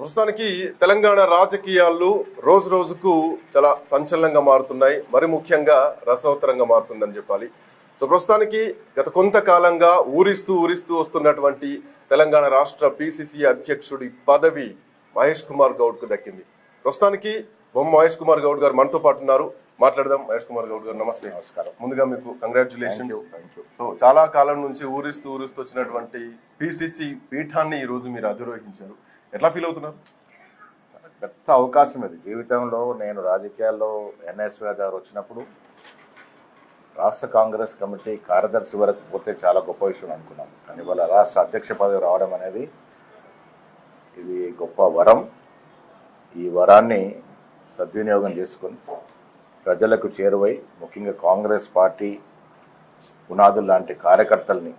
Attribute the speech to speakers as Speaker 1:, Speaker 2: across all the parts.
Speaker 1: ప్రస్తుతానికి తెలంగాణ రాజకీయాలు రోజు రోజుకు చాలా సంచలనంగా మారుతున్నాయి. మరి ముఖ్యంగా రసవత్తరంగా మారుతుందని చెప్పాలి. సో ప్రస్తుతానికి గత కొంతకాలంగా ఊరిస్తూ ఊరిస్తూ వస్తున్నటువంటి తెలంగాణ రాష్ట్ర పిసిసి అధ్యక్షుడి పదవి మహేష్ కుమార్ గౌడ్కు దక్కింది. ప్రస్తుతానికి బొమ్మ మహేష్ కుమార్ గౌడ్ గారు మనతో పాటు ఉన్నారు. మాట్లాడదాం. మహేష్ కుమార్ గౌడ్ గారు నమస్తే. నమస్కారం. ముందుగా మీకు కంగ్రాచులేషన్ సో చాలా కాలం నుంచి ఊరిస్తూ ఊరిస్తూ వచ్చినటువంటి పిసిసి పీఠాన్ని ఈ రోజు మీరు అధిరోహించారు. ఎట్లా ఫీల్ అవుతున్నారు
Speaker 2: పెద్ద అవకాశం ఇది జీవితంలో నేను రాజకీయాల్లో ఎన్ఎస్వీ గారు వచ్చినప్పుడు రాష్ట్ర కాంగ్రెస్ కమిటీ కార్యదర్శి వరకు పోతే చాలా గొప్ప విషయం అనుకున్నాం. కానీ వాళ్ళ రాష్ట్ర అధ్యక్ష పదవి రావడం అనేది ఇది గొప్ప వరం. ఈ వరాన్ని సద్వినియోగం చేసుకొని ప్రజలకు చేరువై ముఖ్యంగా కాంగ్రెస్ పార్టీ పునాదులు లాంటి కార్యకర్తల్ని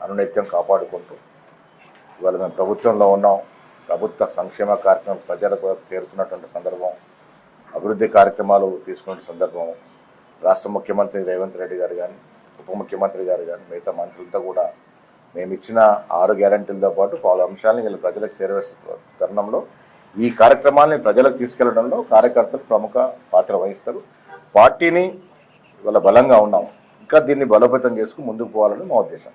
Speaker 2: అనునిత్యం కాపాడుకుంటూ ఇవాళ మేము ప్రభుత్వంలో ఉన్నాం. ప్రభుత్వ సంక్షేమ కార్యక్రమం ప్రజలకు చేరుతున్నటువంటి సందర్భం అభివృద్ధి కార్యక్రమాలు తీసుకున్న సందర్భం రాష్ట్ర ముఖ్యమంత్రి రేవంత్ రెడ్డి గారు కానీ ఉప ముఖ్యమంత్రి గారు కానీ మిగతా మంత్రులతో కూడా మేము ఇచ్చిన ఆరు గ్యారంటీలతో పాటు పలు అంశాలను వీళ్ళు ప్రజలకు చేరవేస్తున్న తరుణంలో ఈ కార్యక్రమాన్ని ప్రజలకు తీసుకెళ్ళడంలో కార్యకర్తలు ప్రముఖ పాత్ర వహిస్తారు. పార్టీని ఇవాళ బలంగా ఉన్నాం. ఇంకా దీన్ని బలోపేతం చేసుకుని ముందుకు పోవాలని మా ఉద్దేశం.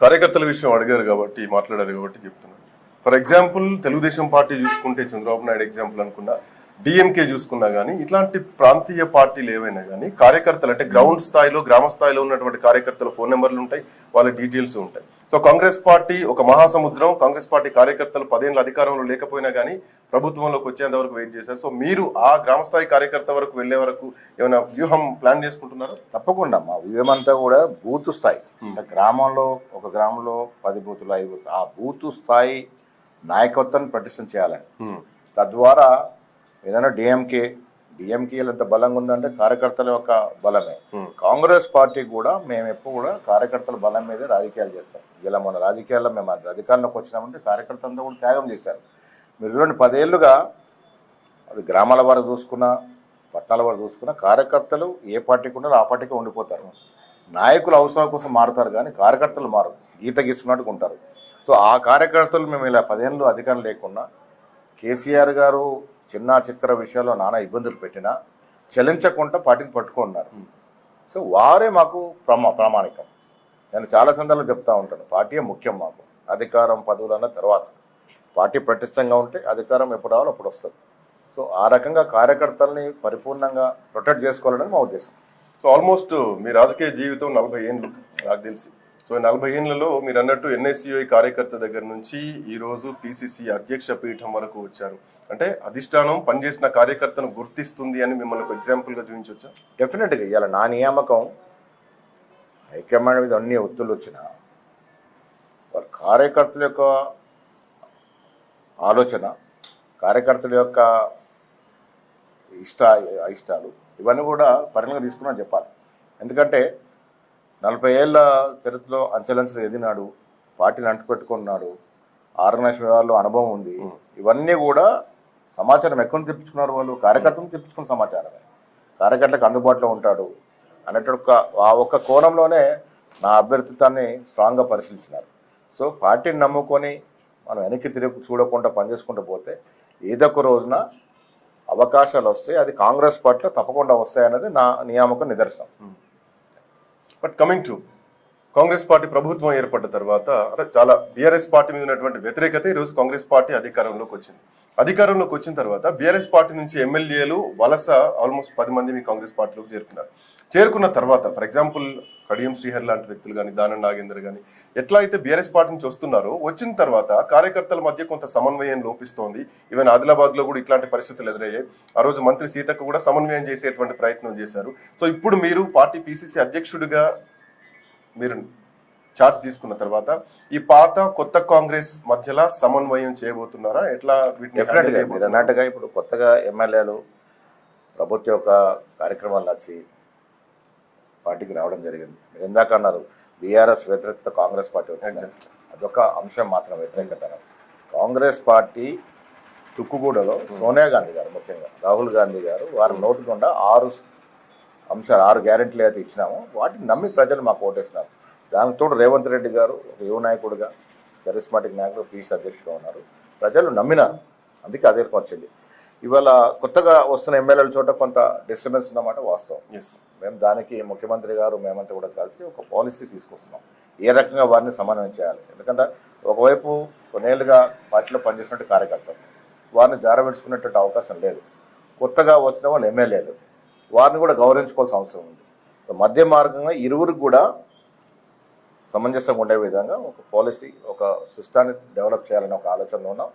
Speaker 1: కార్యకర్తల విషయం అడిగారు కాబట్టి మాట్లాడారు కాబట్టి చెప్తున్నాను ఫర్ ఎగ్జాంపుల్ తెలుగుదేశం పార్టీ చూసుకుంటే చంద్రబాబు నాయుడు ఎగ్జాంపుల్ అనుకున్నా డిఎంకే చూసుకున్నా గానీ ఇట్లాంటి ప్రాంతీయ పార్టీలు ఏవైనా కానీ కార్యకర్తలు అంటే గ్రౌండ్ స్థాయిలో గ్రామ స్థాయిలో ఉన్నటువంటి కార్యకర్తల ఫోన్ నెంబర్లు ఉంటాయి వాళ్ళ డీటెయిల్స్ ఉంటాయి. సో కాంగ్రెస్ పార్టీ ఒక మహాసముద్రం కాంగ్రెస్ పార్టీ కార్యకర్తలు పదేళ్ళ అధికారంలో లేకపోయినా కానీ ప్రభుత్వంలోకి వచ్చేంత వరకు వెయిట్ చేశారు. సో మీరు ఆ గ్రామ స్థాయి కార్యకర్త వరకు వెళ్ళే వరకు ఏమైనా వ్యూహం ప్లాన్ చేసుకుంటున్నారా?
Speaker 2: తప్పకుండా. మా వ్యూహమంతా కూడా బూతు స్థాయి. గ్రామంలో ఒక గ్రామంలో పది బూతులు ఐదు ఆ బూతు స్థాయి నాయకత్వాన్ని పటిష్టం చేయాలని తద్వారా ఏదైనా డిఎంకే డిఎంకేలు ఎంత బలంగా ఉందంటే కార్యకర్తల యొక్క బలమే. కాంగ్రెస్ పార్టీ కూడా మేము ఎప్పుడు కూడా కార్యకర్తల బలం మీదే రాజకీయాలు చేస్తాం. ఇలా మన రాజకీయాల్లో మేము అధికారంలోకి వచ్చినామంటే కార్యకర్తలంతా కూడా త్యాగం చేశారు. మీరు చూడండి పదేళ్ళుగా అది గ్రామాల వారు చూసుకున్నా పట్టణాల వారు చూసుకున్నా కార్యకర్తలు ఏ పార్టీకి ఉన్నారో ఆ పార్టీకి ఉండిపోతారు. నాయకుల అవసరాల కోసం మారుతారు కానీ కార్యకర్తలు మారు గీత గీస్తున్నట్టుగా ఉంటారు. సో ఆ కార్యకర్తలు మేము ఇలా పదేళ్ళు అధికారం లేకున్నా కేసీఆర్ గారు చిన్న చిత్ర విషయాల్లో నానా ఇబ్బందులు పెట్టినా చలించకుండా పార్టీని పట్టుకున్నారు. సో వారే మాకు ప్రమా ప్రామాణికం. నేను చాలా సందర్భాలు చెప్తా ఉంటాను. పార్టీయే ముఖ్యం మాకు. అధికారం పదవులన్న తర్వాత పార్టీ పటిష్టంగా ఉంటే అధికారం ఎప్పుడు రావాలో అప్పుడు వస్తుంది. సో ఆ రకంగా కార్యకర్తల్ని పరిపూర్ణంగా ప్రొటెక్ట్ చేసుకోవాలనేది మా ఉద్దేశం.
Speaker 1: సో ఆల్మోస్ట్ మీ రాజకీయ జీవితం నలభై ఏళ్ళు నాకు తెలిసి. సో నలభై ఏళ్ళలో మీరు అన్నట్టు ఎన్ఎస్సిఐ కార్యకర్త దగ్గర నుంచి ఈరోజు పిసిసి అధ్యక్ష పీఠం వరకు వచ్చారు. అంటే అధిష్టానం పనిచేసిన కార్యకర్తను గుర్తిస్తుంది అని మిమ్మల్ని ఒక ఎగ్జాంపుల్గా చూపించవచ్చా
Speaker 2: డెఫినెట్గా ఇలా నా నియామకం. హైకమాండ్ మీద అన్ని ఒత్తులు వచ్చినా వాళ్ళ కార్యకర్తల యొక్క ఆలోచన కార్యకర్తల యొక్క ఇష్ట ఇష్టాలు ఇవన్నీ కూడా పరిగణలోకి తీసుకున్నాను చెప్పాలి. ఎందుకంటే నలభై ఏళ్ళ చరిత్రలో అంచెలంచెలు ఎదినాడు పార్టీని అంటుపెట్టుకున్నాడు వ్యవహారంలో అనుభవం ఉంది. ఇవన్నీ కూడా సమాచారం ఎక్కడ తెప్పించుకున్నారు వాళ్ళు? కార్యకర్తలను తెప్పించుకున్న సమాచారమే. కార్యకర్తలకు అందుబాటులో ఉంటాడు ఒక- ఆ ఒక్క కోణంలోనే నా అభ్యర్థిత్వాన్ని స్ట్రాంగ్గా పరిశీలిస్తున్నారు సో పార్టీని నమ్ముకొని మనం వెనక్కి తిరిగి చూడకుండా పనిచేసుకుంటూ పోతే ఏదొక రోజున అవకాశాలు వస్తాయి అది కాంగ్రెస్ పార్టీలో తప్పకుండా వస్తాయన్నది నా నియామకం నిదర్శనం.
Speaker 1: But coming to Congress party ప్రభుత్వం ఏర్పడ్డ తర్వాత అంటే చాలా బీఆర్ఎస్ పార్టీ మీద ఉన్నటువంటి వ్యతిరేకత ఈ రోజు కాంగ్రెస్ పార్టీ అధికారంలోకి వచ్చింది. అధికారంలోకి వచ్చిన తర్వాత బీఆర్ఎస్ పార్టీ నుంచి ఎమ్మెల్యేలు వలస ఆల్మోస్ట్ పది మంది మీ కాంగ్రెస్ పార్టీలోకి చేరుకున్నారు. చేరుకున్న తర్వాత ఫర్ ఎగ్జాంపుల్ కడియం శ్రీహర్ లాంటి వ్యక్తులు కానీ దానం నాగేందర్ కానీ ఎట్లా అయితే బీఆర్ఎస్ పార్టీ నుంచి వస్తున్నారో వచ్చిన తర్వాత కార్యకర్తల మధ్య కొంత సమన్వయం లోపిస్తోంది. ఈవెన్ ఆదిలాబాద్లో కూడా ఇట్లాంటి పరిస్థితులు ఎదురయ్యాయి. ఆ రోజు మంత్రి సీతకు కూడా సమన్వయం చేసేటువంటి ప్రయత్నం చేశారు. సో ఇప్పుడు మీరు పార్టీ పిసిసి అధ్యక్షుడిగా మీరు చార్జ్ తీసుకున్న తర్వాత ఈ పాత కొత్త కాంగ్రెస్ మధ్యలో సమన్వయం చేయబోతున్నారా? ఎట్లా వీటిని?
Speaker 2: అన్నట్టుగా ఇప్పుడు కొత్తగా ఎమ్మెల్యేలు ప్రభుత్వ యొక్క కార్యక్రమాలు వచ్చి పార్టీకి రావడం జరిగింది. మీరు ఇందాక అన్నారు బీఆర్ఎస్ వ్యతిరేకత కాంగ్రెస్ పార్టీ వచ్చింది అదొక అంశం మాత్రం వ్యతిరేకత. కాంగ్రెస్ పార్టీ తుక్కుగూడలో సోనియా గాంధీ గారు ముఖ్యంగా రాహుల్ గాంధీ గారు వారి నోటి గుండా ఆరు అంశాలు ఆరు గ్యారెంటీలు అయితే ఇచ్చినామో. వాటిని నమ్మి ప్రజలు మాకు ఓటేసినారు. దానికి తోడు రేవంత్ రెడ్డి గారు ఒక యువ నాయకుడిగా కరిస్మాటిక్ నాయకుడు పీసీ అధ్యక్షుడుగా ఉన్నారు. ప్రజలు నమ్మినారు. అందుకే అదే వచ్చింది. ఇవాళ కొత్తగా వస్తున్న ఎమ్మెల్యేల చోట కొంత డిస్టర్బెన్స్ ఉన్నమాట వాస్తవం.
Speaker 1: ఎస్
Speaker 2: మేము దానికి ముఖ్యమంత్రి గారు మేమంతా కూడా కలిసి ఒక పాలసీ తీసుకొస్తున్నాం. ఏ రకంగా వారిని సమన్వయం చేయాలి? ఎందుకంటే ఒకవైపు కొన్నేళ్ళుగా పార్టీలో పనిచేసినట్టు కార్యకర్తలు వారిని జారవిడుచుకునేటువంటి అవకాశం లేదు. కొత్తగా వచ్చిన వాళ్ళు ఎమ్మెల్యేలు వారిని కూడా గౌరవించుకోవాల్సిన అవసరం ఉంది. సో మధ్య మార్గంగా ఇరువురికి కూడా సమంజసంగా ఉండే విధంగా ఒక పాలసీ ఒక సిస్టాన్ని డెవలప్ చేయాలని ఒక ఆలోచనలో ఉన్నాం.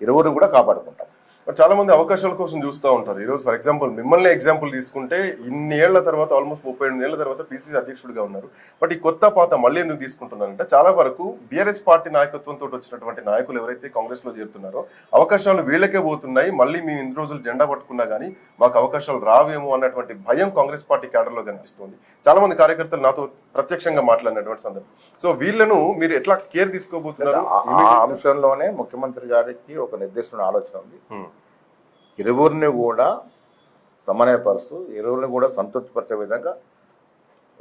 Speaker 2: ఇరువురిని కూడా కాపాడుకుంటాం.
Speaker 1: బట్ చాలా మంది అవకాశాల కోసం చూస్తూ ఉంటారు. ఈరోజు ఫర్ ఎగ్జాంపుల్ మిమ్మల్ని ఎగ్జాంపుల్ తీసుకుంటే ఇన్ని ఏళ్ళ తర్వాత ఆల్మోస్ట్ ముప్పై ఎనిమిది ఏళ్ళ తర్వాత పిసిసి అధ్యక్షుడిగా ఉన్నారు. బట్ ఈ కొత్త పాత మళ్ళీ ఎందుకు తీసుకుంటున్నారంటే చాలా వరకు బీఆర్ఎస్ పార్టీ నాయకత్వంతో వచ్చినటువంటి నాయకులు ఎవరైతే కాంగ్రెస్లో చేరుతున్నారో అవకాశాలు వీళ్ళకే పోతున్నాయి. మళ్ళీ మేము ఇన్ని రోజులు జెండా పట్టుకున్నా కానీ మాకు అవకాశాలు రావేమో అన్నటువంటి భయం కాంగ్రెస్ పార్టీ క్యాడర్లో కనిపిస్తుంది. చాలా మంది కార్యకర్తలు నాతో ప్రత్యక్షంగా మాట్లాడినటువంటి సందర్భం. సో వీళ్ళను మీరు ఎట్లా కేర్ తీసుకోబోతున్నారు?
Speaker 2: ఆ- ఆ అంశంలోనే ముఖ్యమంత్రి గారికి ఒక నిర్దిష్టమైన ఆలోచన ఉంది.
Speaker 1: Hmm.
Speaker 2: ఇరువురిని కూడా సమన్వయపరుస్తూ ఇరువురిని కూడా సంతృప్తిపరిచే విధంగా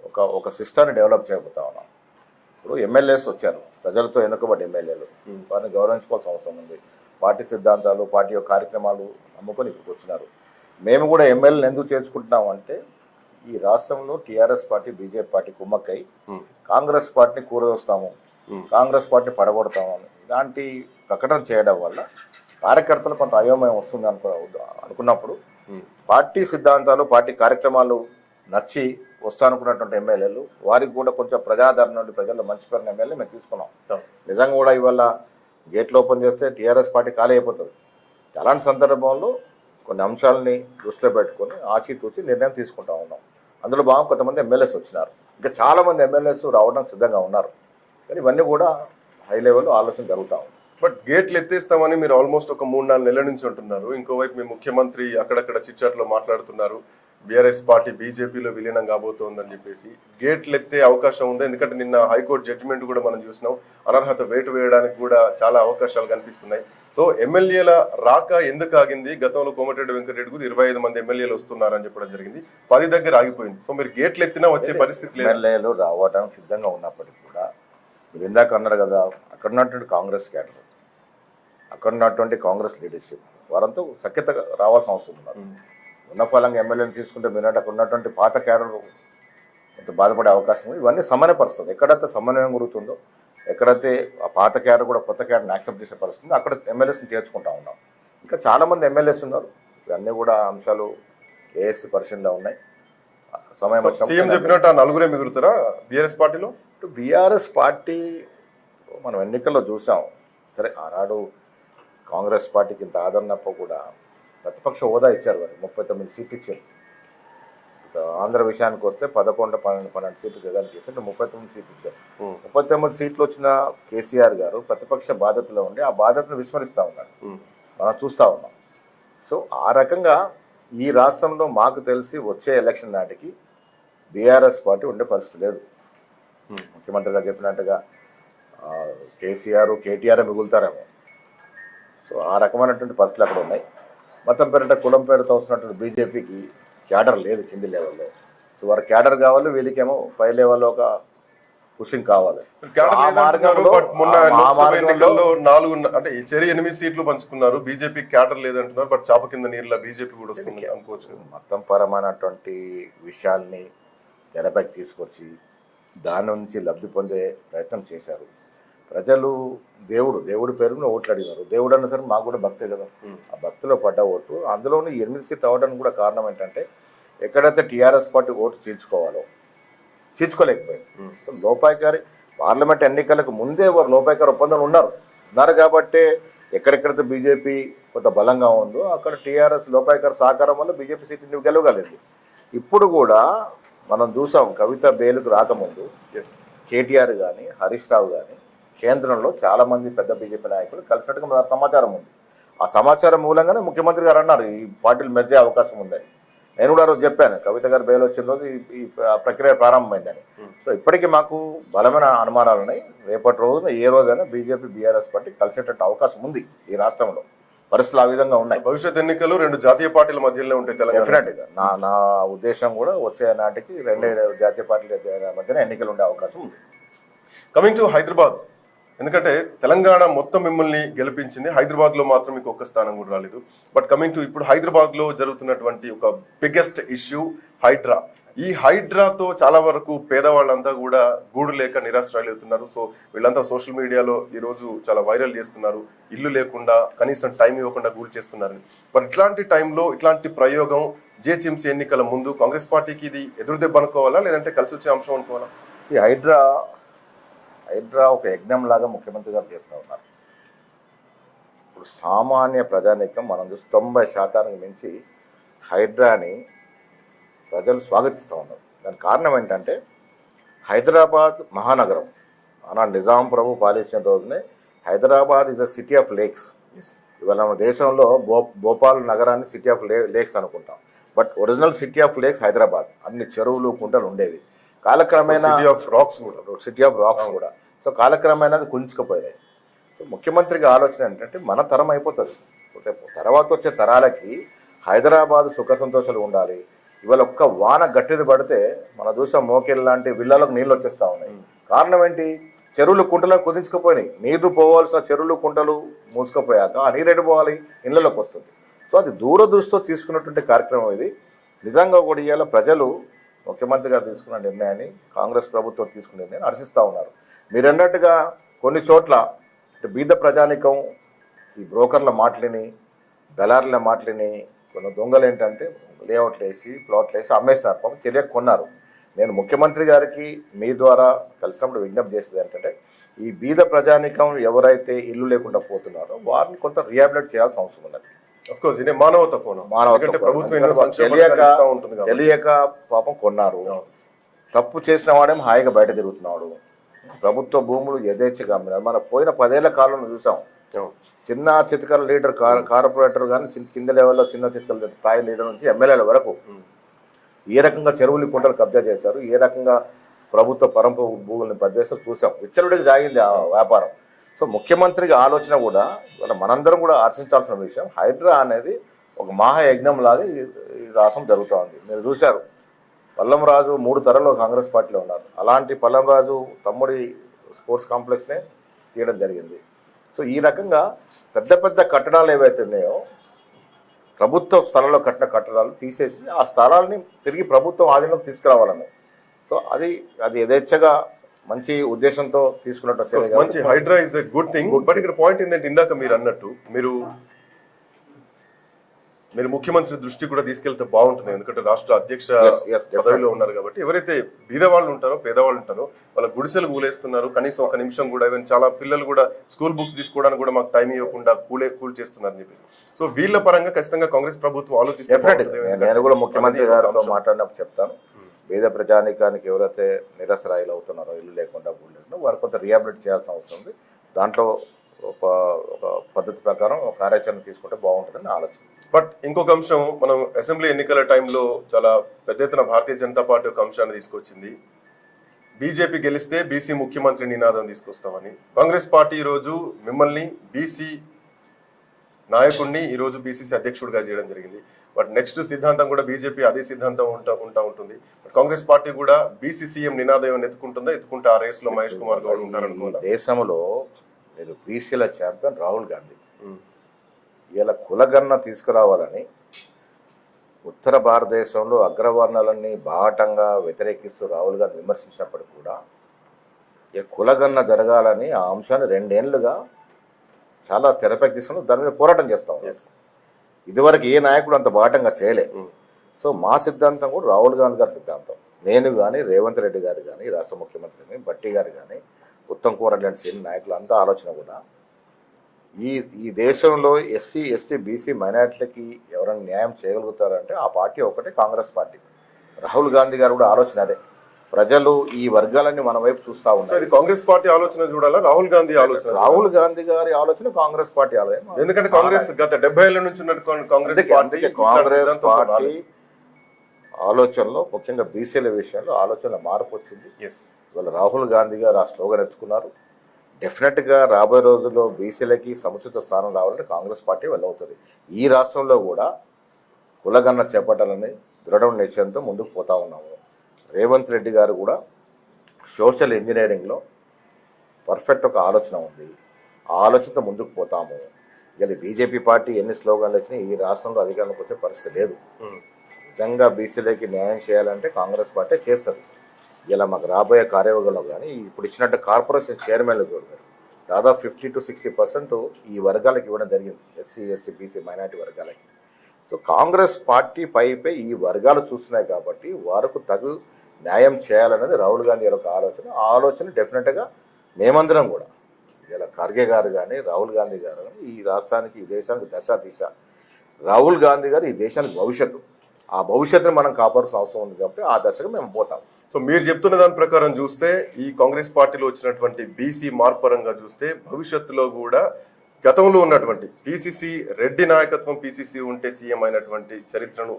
Speaker 2: ఒక ఒక సిస్టాన్ని డెవలప్ చేయబోతా ఉన్నాం. ఇప్పుడు ఎమ్మెల్యేస్ వచ్చారు. ప్రజలతో ఎన్నుకోబడ్డ ఎమ్మెల్యేలు. వారిని గౌరవించుకోవాల్సిన అవసరం ఉంది. పార్టీ సిద్ధాంతాలు పార్టీ యొక్క కార్యక్రమాలు నమ్ముకొని ఇక్కడికి వచ్చినారు. మేము కూడా ఎమ్మెల్యేలు ఎందుకు చేర్చుకుంటున్నాం అంటే ఈ రాష్ట్రంలో టీఆర్ఎస్ పార్టీ బీజేపీ పార్టీ కుమ్మక్కై. కాంగ్రెస్ పార్టీని కూరదోస్తాము. కాంగ్రెస్ పార్టీని పడగొడతాము. అని ఇలాంటి ప్రకటన చేయడం వల్ల కార్యకర్తలు కొంత అయోమయం వస్తుంది అనుకో అనుకున్నప్పుడు. పార్టీ సిద్ధాంతాలు పార్టీ కార్యక్రమాలు నచ్చి వస్తానుకున్నటువంటి ఎమ్మెల్యేలు వారికి కూడా కొంచెం ప్రజాదరణ నుండి ప్రజల్లో మంచి పేరున్న ఎమ్మెల్యే మేము తీసుకున్నాం. నిజంగా కూడా ఇవాళ గేట్లు ఓపెన్ చేస్తే టీఆర్ఎస్ పార్టీ ఖాళీ అయిపోతుంది. అలాంటి సందర్భంలో కొన్ని అంశాలని దృష్టిలో పెట్టుకొని ఆచితూచి నిర్ణయం తీసుకుంటా ఉన్నాం. అందులో భాగం కొంతమంది ఎమ్మెల్యేస్ వచ్చినారు. ఇంకా చాలా మంది ఎమ్మెల్యేస్ రావడానికి సిద్ధంగా ఉన్నారు. కానీ ఇవన్నీ కూడా హై లెవెల్లో ఆలోచన జరుగుతూ ఉంది.
Speaker 1: బట్ గేట్లు ఎత్తేస్తామని మీరు ఆల్మోస్ట్ ఒక మూడు నాలుగు నెలల నుంచి అంటున్నారు. ఇంకోవైపు మీ ముఖ్యమంత్రి అక్కడక్కడ చిట్చాట్లో మాట్లాడుతున్నారు. బీఆర్ఎస్ పార్టీ బీజేపీలో విలీనం కాబోతోందని చెప్పేసి. గేట్లు ఎత్తే అవకాశం ఉంది. ఎందుకంటే నిన్న హైకోర్టు జడ్జిమెంట్ కూడా మనం చూసినాం. అనర్హత వేటు వేయడానికి కూడా చాలా అవకాశాలు కనిపిస్తున్నాయి. సో ఎమ్మెల్యేల రాక ఎందుకు ఆగింది? గతంలో కోమటిరెడ్డి వెంకటరెడ్డి కూడా ఇరవై ఐదు మంది ఎమ్మెల్యేలు వస్తున్నారని చెప్పడం జరిగింది. పది దగ్గర ఆగిపోయింది. సో మీరు గేట్లు ఎత్తినా వచ్చే పరిస్థితి
Speaker 2: ఎమ్మెల్యేలు రావడానికి సిద్ధంగా ఉన్నప్పటికీ కూడా మీరు ఇందాక అన్నారు కదా అక్కడ ఉన్నటువంటి కాంగ్రెస్ క్యాడర్. అక్కడ ఉన్నటువంటి కాంగ్రెస్ లీడర్షిప్ వారంతా సఖ్యత రావాల్సిన అవసరం ఉన్నారు ఉన్న ఫలంగా ఎమ్మెల్యేని తీసుకుంటే మీరు అక్కడ ఉన్నటువంటి పాత క్యాడర్ కొంత బాధపడే అవకాశం ఉంది. ఇవన్నీ సమన్వయపరుస్తుంది. ఎక్కడైతే సమన్వయం గురుతుందో ఎక్కడైతే ఆ పాత క్యాడర్ కూడా కొత్త క్యాడర్ని యాక్సెప్ట్ చేసే పరిస్థితి ఉందో అక్కడ ఎమ్మెల్యేస్ని చేర్చుకుంటా ఉన్నాం. ఇంకా చాలామంది ఎమ్మెల్యేస్ ఉన్నారు. ఇవన్నీ కూడా అంశాలు ఏఎస్సీ పరిశీలనలో ఉన్నాయి. సమయం
Speaker 1: సీఎం చెప్పినట్టు ఆ నలుగురే మిగులుతారా? బీఆర్ఎస్ పార్టీలో?
Speaker 2: బీఆర్ఎస్ పార్టీ మనం ఎన్నికల్లో చూసాం. సరే ఆనాడు కాంగ్రెస్ పార్టీకి ఇంత ఆదరణప్ప కూడా ప్రతిపక్ష హోదా ఇచ్చారు వారు ముప్పై తొమ్మిది సీట్లు ఇచ్చారు. ఆంధ్ర విషయానికి వస్తే పదకొండు పన్నెండు పన్నెండు సీట్లు జగన్కి ఇస్తే ముప్పై తొమ్మిది సీట్లు ఇచ్చారు. ముప్పై తొమ్మిది సీట్లు వచ్చిన కేసీఆర్ గారు ప్రతిపక్ష బాధ్యతలో ఉండి ఆ బాధ్యతను విస్మరిస్తూ ఉన్నారు. మనం చూస్తూ ఉన్నాం. సో ఆ రకంగా ఈ రాష్ట్రంలో మాకు తెలిసి వచ్చే ఎలక్షన్ నాటికి బీఆర్ఎస్ పార్టీ ఉండే పరిస్థితి లేదు. ముఖ్యమంత్రి గారు చెప్పినట్టుగా కేసీఆర్ కేటీఆర్ మిగులుతారేమో. సో ఆ రకమైనటువంటి పరిస్థితులు అక్కడ ఉన్నాయి. మతం పేరిట కులం పేరుతో వస్తున్నటువంటి బీజేపీకి క్యాడర్ లేదు కింది లెవెల్లో. సో వారి క్యాడర్ కావాలి వీళ్ళకేమో పై లెవెల్లో ఒక పుషింగ్ కావాలి.
Speaker 1: నాలుగు అంటే ఈ చెరి ఎనిమిది సీట్లు పంచుకున్నారు బీజేపీ క్యాడర్ లేదంటున్నారు బట్ చాప కింద నీళ్ళ బీజేపీ కూడా వస్తుంది అనుకోవచ్చు.
Speaker 2: మతం పరమైనటువంటి విషయాల్ని తెరపైకి తీసుకొచ్చి దాని నుంచి లబ్ధి పొందే ప్రయత్నం చేశారు. ప్రజలు దేవుడు దేవుడి పేరును ఓట్లు అడిగినారు దేవుడు అన్న సరే మాకు కూడా భక్తే కదా. ఆ భక్తిలో పడ్డ ఓటు. అందులోని ఎనిమిది సీట్లు అవ్వడానికి కూడా కారణం ఏంటంటే ఎక్కడైతే టీఆర్ఎస్ పార్టీ ఓటు చీల్చుకోవాలో చీల్చుకోలేకపోయింది. సో లోపాయికారి పార్లమెంట్ ఎన్నికలకు ముందే వారు లోపాయికారి ఒప్పందాలు ఉన్నారు. ఉన్నారు కాబట్టి ఎక్కడెక్కడైతే బీజేపీ కొంత బలంగా ఉందో అక్కడ టీఆర్ఎస్ లోపాయికారి సహకారం వల్ల బీజేపీ సీట్లు గెలవగలిగింది? ఇప్పుడు కూడా మనం చూసాం కవిత బేలుకు రాకముందు. కేటీఆర్ కానీ హరీష్ రావు కానీ కేంద్రంలో చాలా మంది పెద్ద బీజేపీ నాయకులు కలిసినట్టుగా మనకు సమాచారం ఉంది. ఆ సమాచారం మూలంగానే ముఖ్యమంత్రి గారు అన్నారు ఈ పార్టీలు మెరిచే అవకాశం ఉందని. నేను కూడా రోజు చెప్పాను కవిత గారు బెయిల్ వచ్చిన రోజు ఈ- ప్రక్రియ ప్రారంభమైందని. సో ఇప్పటికీ మాకు బలమైన అనుమానాలు ఉన్నాయి. రేపటి రోజున ఏ రోజైనా బీజేపీ బీఆర్ఎస్ పార్టీ కలిసేటట్టు అవకాశం ఉంది ఈ రాష్ట్రంలో. పరిస్థితులు ఆ విధంగా ఉన్నాయి.
Speaker 1: భవిష్యత్ ఎన్నికలు రెండు జాతీయ పార్టీల మధ్యలో ఉంటాయి తెలంగాణ
Speaker 2: డెఫినెట్గా నా నా ఉద్దేశం కూడా వచ్చే నాటికి రెండు జాతీయ పార్టీల మధ్యన ఎన్నికలు ఉండే అవకాశం ఉంది.
Speaker 1: కమింగ్ టు హైదరాబాద్ ఎందుకంటే తెలంగాణ మొత్తం మిమ్మల్ని గెలిపించింది హైదరాబాద్లో మాత్రం మీకు ఒక్క స్థానం కూడా రాలేదు. బట్ కమింగ్ టు ఇప్పుడు హైదరాబాద్లో జరుగుతున్నటువంటి ఒక బిగ్గెస్ట్ ఇష్యూ హైడ్రా. ఈ హైడ్రాతో చాలా వరకు పేదవాళ్ళంతా కూడా గూడు లేక నిరాశ్రయులవుతున్నారు సో వీళ్ళంతా సోషల్ మీడియాలో ఈ రోజు చాలా వైరల్ చేస్తున్నారు. ఇల్లు లేకుండా కనీసం టైం ఇవ్వకుండా గూడు చేస్తున్నారని. బట్ ఇట్లాంటి టైంలో ఇట్లాంటి ప్రయోగం జిహెచ్ఎంసీ ఎన్నికల ముందు కాంగ్రెస్ పార్టీకి ఇది ఎదురు దెబ్బ అనుకోవాలా? లేదంటే కలిసి వచ్చే అంశం అనుకోవాలా?
Speaker 2: హైడ్రా హైడ్రా ఒక యజ్ఞం లాగా ముఖ్యమంత్రి గారు చేస్తూ ఉన్నారు. ఇప్పుడు సామాన్య ప్రజానీకం మనం చూసి తొంభై శాతానికి మించి హైడ్రాని ప్రజలు స్వాగతిస్తూ ఉన్నారు. దానికి కారణం ఏంటంటే హైదరాబాద్ మహానగరం ఆనాడు నిజాం ప్రభు పాలించిన రోజునే Hyderabad is a city of lakes ఇవాళ మన దేశంలో భో భోపాల్ నగరాన్ని సిటీ ఆఫ్ లేక్స్ అనుకుంటాం. But original city of lakes Hyderabad. అన్ని చెరువులు కుంటలు ఉండేవి. కాలక్రమేణా
Speaker 1: సిటీ ఆఫ్ రాక్స్ కూడా
Speaker 2: సిటీ ఆఫ్ రాక్స్ కూడా. సో కాలక్రమేణా అది కుంచుకుపోయినాయి సో ముఖ్యమంత్రికి ఆలోచన ఏంటంటే మన తరం అయిపోతుంది. తర్వాత వచ్చే తరాలకి హైదరాబాద్ సుఖ సంతోషాలు ఉండాలి. ఇవాళ ఒక్క వాన గట్టిది పడితే మన చూసాం మోకేల్ లాంటి విల్లాలకు నీళ్ళు వచ్చేస్తా ఉన్నాయి. కారణం ఏంటి? చెరువులు కుంటలకు కుదించుకుపోయినాయి. నీళ్ళు పోవాల్సిన చెరువులు కుంటలు మూసుకుపోయాక ఆ నీరు పోవాలి? ఇళ్ళలోకి వస్తుంది. సో అది దూరదృష్టితో తీసుకున్నటువంటి కార్యక్రమం ఇది. నిజంగా కూడా ఇవాళ ప్రజలు ముఖ్యమంత్రి గారు తీసుకున్న నిర్ణయాన్ని కాంగ్రెస్ ప్రభుత్వం తీసుకున్న నిర్ణయాన్ని హర్షిస్తూ ఉన్నారు. మీరన్నట్టుగా కొన్ని చోట్ల బీద ప్రజానికం ఈ బ్రోకర్ల మాటలని దళారుల మాటలని కొన్ని దొంగలు ఏంటంటే లేఅవుట్లు వేసి ప్లాట్లు వేసి అమ్మేస్తున్నారు పాపం తెలియక కొన్నారు. నేను ముఖ్యమంత్రి గారికి మీ ద్వారా కలిసినప్పుడు విజ్ఞప్తి చేసేది ఏంటంటే ఈ బీద ప్రజానికం ఎవరైతే ఇల్లు లేకుండా పోతున్నారో వారిని కొంత రిహాబిలేట్ చేయాల్సిన అవసరం ఉన్నది.
Speaker 1: కోర్స్ ఇదే మానవత కోణం.
Speaker 2: మానవత్వం
Speaker 1: ఎందుకంటే
Speaker 2: కోణం.
Speaker 1: ప్రభుత్వం
Speaker 2: తెలియక
Speaker 1: ఉంటుంది.
Speaker 2: తెలియక పాపం కొన్నారు. తప్పు చేసిన వాడేమో హాయిగా బయట తిరుగుతున్నాడు. ప్రభుత్వ భూములు యథేచ్ఛగా మన పోయిన పదేళ్ళ కాలంలో చూసాం. చిన్న చితకల లీడర్ కార్ కార్పొరేటర్ కానీ కింద లెవెల్లో చిన్న చితకల స్థాయి లీడర్ నుంచి ఎమ్మెల్యేల వరకు ఏ రకంగా చెరువులు కుంటలు కబ్జా చేశారు ఏ రకంగా ప్రభుత్వ పరంప భూములను పనిచేస్తూ చూసాం. విచ్చలుడికి జాగింది ఆ వ్యాపారం. సో ముఖ్యమంత్రికి ఆలోచన కూడా ఇవాళ మనందరం కూడా ఆశించాల్సిన విషయం హైడ్రా అనేది ఒక మహాయజ్ఞం లాగా ఈ- రాసం రాష్ట్రం జరుగుతూ ఉంది. మీరు చూశారు. పల్లంరాజు మూడు తరాలు కాంగ్రెస్ పార్టీలో ఉన్నారు. అలాంటి పల్లంరాజు తమ్ముడి స్పోర్ట్స్ కాంప్లెక్స్నే తీయడం జరిగింది. సో ఈ రకంగా పెద్ద పెద్ద కట్టడాలు ఏవైతే ఉన్నాయో ప్రభుత్వ స్థలంలో కట్టిన కట్టడాలు తీసేసి ఆ స్థలాల్ని తిరిగి ప్రభుత్వం ఆధీనంలోకి తీసుకురావాలని సో అది అది యథేచ్ఛగా మంచి ఉద్దేశంతో తీసుకున్నట్టు
Speaker 1: మంచి HYDRAA is a good thing but ఇక్కడ పాయింట్ ఏంటంటే ఇందాక మీరు అన్నట్టు మీరు మీరు ముఖ్యమంత్రి దృష్టి కూడా తీసుకెళ్తే బాగుంటుంది ఎందుకంటే రాష్ట్ర అధ్యక్ష. పదవిలో ఉన్నారు కాబట్టి ఎవరైతే బీదవాళ్ళు ఉంటారో పేదవాళ్ళు ఉంటారో వాళ్ళ గుడిసెలు కూలేస్తున్నారు కనీసం ఒక నిమిషం కూడా ఈవెన్ చాలా పిల్లలు కూడా స్కూల్ బుక్స్ తీసుకోవడానికి కూడా మాకు టైం ఇవ్వకుండా కూలే కూల్ చేస్తున్నారని చెప్పేసి సో వీళ్ళ పరంగా ఖచ్చితంగా కాంగ్రెస్ ప్రభుత్వం ఆలోచిస్తే
Speaker 2: డెఫినెట్
Speaker 1: బాగుంటుంది. ఎందుకంటే
Speaker 2: నేను కూడా ముఖ్యమంత్రి గారితో. మాట్లాడినప్పుడు చెప్తాను పేద ప్రజానికానికి ఎవరైతే నిరసరాయిలు అవుతున్నారో ఇల్లు లేకుండా గుడి లేకుండా వారు కొంత రిహాబిలిట్ చేయాల్సిన అవసరం ఉంది. దాంట్లో ఒక ఒక పద్ధతి ప్రకారం ఒక కార్యాచరణ తీసుకుంటే బాగుంటుందని ఆలోచన.
Speaker 1: బట్ ఇంకొక అంశం మనం అసెంబ్లీ ఎన్నికల టైంలో చాలా పెద్ద ఎత్తున భారతీయ జనతా పార్టీ ఒక అంశాన్ని తీసుకొచ్చింది. బీజేపీ గెలిస్తే బీసీ ముఖ్యమంత్రి నినాదం తీసుకొస్తామని. కాంగ్రెస్ పార్టీ ఈరోజు మిమ్మల్ని బీసీ నాయకుడిని ఈరోజు బీసీసీ అధ్యక్షుడిగా చేయడం జరిగింది. బట్ నెక్స్ట్ సిద్ధాంతం కూడా బీజేపీ అదే సిద్ధాంతం ఉంటా ఉంటా ఉంటుంది. బట్ కాంగ్రెస్ పార్టీ కూడా బీసీ సీఎం నినాదం ఏమైనా ఎత్తుకుంటుందా? ఎత్తుకుంటే ఆ రేస్లో మహేష్ కుమార్ గౌడ్
Speaker 2: ఈ
Speaker 1: ఉంటారనుకోవాలా
Speaker 2: దేశంలో మీరు బీసీల ఛాంపియన్ రాహుల్ గాంధీ. ఇలా కులగన్న తీసుకురావాలని ఉత్తర భారతదేశంలో అగ్రవర్ణాలన్నీ బాహటంగా వ్యతిరేకిస్తూ రాహుల్ గాంధీ విమర్శించినప్పటికీ కూడా ఈ కులగన్న జరగాలని ఆ అంశాన్ని రెండేళ్ళుగా చాలా తెరపైకి తీసుకుని దాని మీద పోరాటం చేస్తాం. ఇదివరకు ఏ నాయకుడు అంత బాటంగా చేయలే. సో మా సిద్ధాంతం కూడా రాహుల్ గాంధీ గారి సిద్ధాంతం. నేను కానీ రేవంత్ రెడ్డి గారు కానీ రాష్ట్ర ముఖ్యమంత్రి కానీ బట్టి గారు కానీ ఉత్తమ్ కుమార్ లాంటి సీనియర్ నాయకులు అంతా ఆలోచన కూడా ఈ ఈ దేశంలో ఎస్సీ ఎస్టీ బీసీ మైనార్టీలకి ఎవరైనా న్యాయం చేయగలుగుతారంటే ఆ పార్టీ ఒకటే కాంగ్రెస్ పార్టీ. రాహుల్ గాంధీ గారు కూడా ఆలోచన అదే. ప్రజలు ఈ వర్గాలన్నీ మన వైపు చూస్తూ ఉన్నారు.
Speaker 1: కాంగ్రెస్ పార్టీ ఆలోచన చూడాలా? రాహుల్ గాంధీ ఆలోచన?
Speaker 2: రాహుల్ గాంధీ గారి ఆలోచన కాంగ్రెస్ పార్టీ ఆలోచన.
Speaker 1: ఎందుకంటే కాంగ్రెస్ గత డెబ్బై ఏళ్ళ నుంచి ఉన్న కాంగ్రెస్ పార్టీ
Speaker 2: కాంగ్రెస్ పార్టీ. ఆలోచనలో ముఖ్యంగా బీసీల విషయంలో ఆలోచన మార్పు వచ్చింది. ఇవాళ రాహుల్ గాంధీ గారు ఆ స్లోగన్ ఎత్తుకున్నారు. డెఫినెట్గా రాబోయే రోజుల్లో బీసీలకి సముచిత స్థానం రావాలంటే కాంగ్రెస్ పార్టీ వెళ్ళవుతుంది ఈ రాష్ట్రంలో కూడా కులగన్న చేపట్టాలని దృఢ నిశ్చయంతో ముందుకు పోతా ఉన్నాము. రేవంత్ రెడ్డి గారు కూడా సోషల్ ఇంజనీరింగ్లో పర్ఫెక్ట్ ఒక ఆలోచన ఉంది. ఆ ఆలోచనతో ముందుకు పోతాము. ఇక బీజేపీ పార్టీ ఎన్ని స్లోగాన్లు వచ్చినా ఈ రాష్ట్రంలో అధికారంలోకి వచ్చే పరిస్థితి లేదు. నిజంగా బీసీలకి న్యాయం చేయాలంటే కాంగ్రెస్ పార్టీ చేస్తుంది. ఇలా మాకు రాబోయే కార్యవర్గంలో కానీ ఇప్పుడు ఇచ్చినట్టు కార్పొరేషన్ చైర్మన్లు చూడగారు దాదాపు ఫిఫ్టీ టు సిక్స్టీ పర్సెంట్ ఈ వర్గాలకు ఇవ్వడం జరిగింది. ఎస్సీ ఎస్టీ బీసీ మైనార్టీ వర్గాలకి. సో కాంగ్రెస్ పార్టీ పైపై ఈ వర్గాలు చూస్తున్నాయి కాబట్టి వారికి తగు న్యాయం చేయాలనేది రాహుల్ గాంధీ గారి ఒక ఆలోచన. ఆ ఆలోచన డెఫినెట్గా మేమందరం కూడా. ఇలా ఖర్గే గారు కానీ రాహుల్ గాంధీ గారు కానీ ఈ రాష్ట్రానికి ఈ దేశానికి దశ దిశ. రాహుల్ గాంధీ గారు ఈ దేశానికి భవిష్యత్తు. ఆ భవిష్యత్తును మనం కాపాడాల్సిన అవసరం ఉంది కాబట్టి ఆ దశకు మేము పోతాం.
Speaker 1: సో మీరు చెప్తున్న దాని ప్రకారం చూస్తే ఈ కాంగ్రెస్ పార్టీలో వచ్చినటువంటి బీసీ మార్పు పరంగా చూస్తే భవిష్యత్తులో కూడా గతంలో ఉన్నటువంటి పిసిసి రెడ్డి నాయకత్వం పిసిసి ఉంటే సీఎం అయినటువంటి చరిత్రను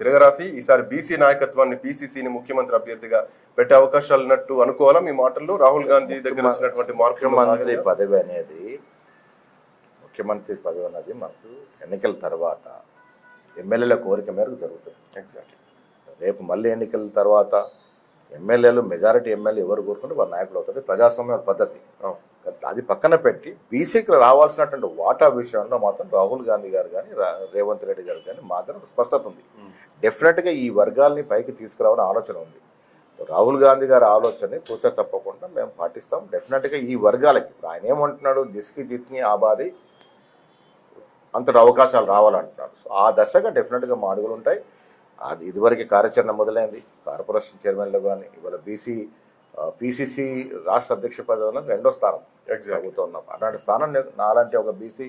Speaker 1: తిరగరాసి ఈసారి బీసీ నాయకత్వాన్ని పిసిసిని ముఖ్యమంత్రి అభ్యర్థిగా పెట్టే అవకాశాలు ఉన్నట్టు అనుకోవాలా? మీ మాటల్లో రాహుల్ గాంధీ దగ్గర వచ్చినటువంటి
Speaker 2: ముఖ్యమంత్రి పదవి అనేది ముఖ్యమంత్రి పదవి అనేది మనకు ఎన్నికల తర్వాత ఎమ్మెల్యేల కోరిక మేరకు జరుగుతుంది.
Speaker 1: ఎగ్జాక్ట్లీ
Speaker 2: రేపు మళ్ళీ ఎన్నికల తర్వాత ఎమ్మెల్యేలు మెజారిటీ ఎమ్మెల్యే ఎవరు కోరుకుంటే వారు నాయకుడు అవుతుంది ప్రజాస్వామ్య పద్ధతి. అది పక్కన పెట్టి బీసీకి రావాల్సినటువంటి వాటా విషయంలో మాత్రం రాహుల్ గాంధీ గారు కానీ రేవంత్ రెడ్డి గారు కానీ మాత్రం స్పష్టత ఉంది. డెఫినెట్గా ఈ వర్గాల్ని పైకి తీసుకురావాలని ఆలోచన ఉంది. రాహుల్ గాంధీ గారి ఆలోచనని పూర్తిగా తప్పకుండా మేము పాటిస్తాం. డెఫినెట్గా ఈ వర్గాలకి ఆయన ఏమంటున్నాడు? దిస్కి జిత్ని ఆబాది అంతటి అవకాశాలు రావాలంటున్నాడు. సో ఆ దశగా డెఫినెట్గా మా అడుగులు ఉంటాయి. అది ఇదివరకు కార్యాచరణ మొదలైంది. కార్పొరేషన్ చైర్మన్లో కానీ ఇవాళ బీసీ పీసీసీ రాష్ట్ర అధ్యక్ష పదవి అన్నది రెండో స్థానం. ప్రభుత్వం ఉన్నాం అలాంటి స్థానం నాలాంటి ఒక బీసీ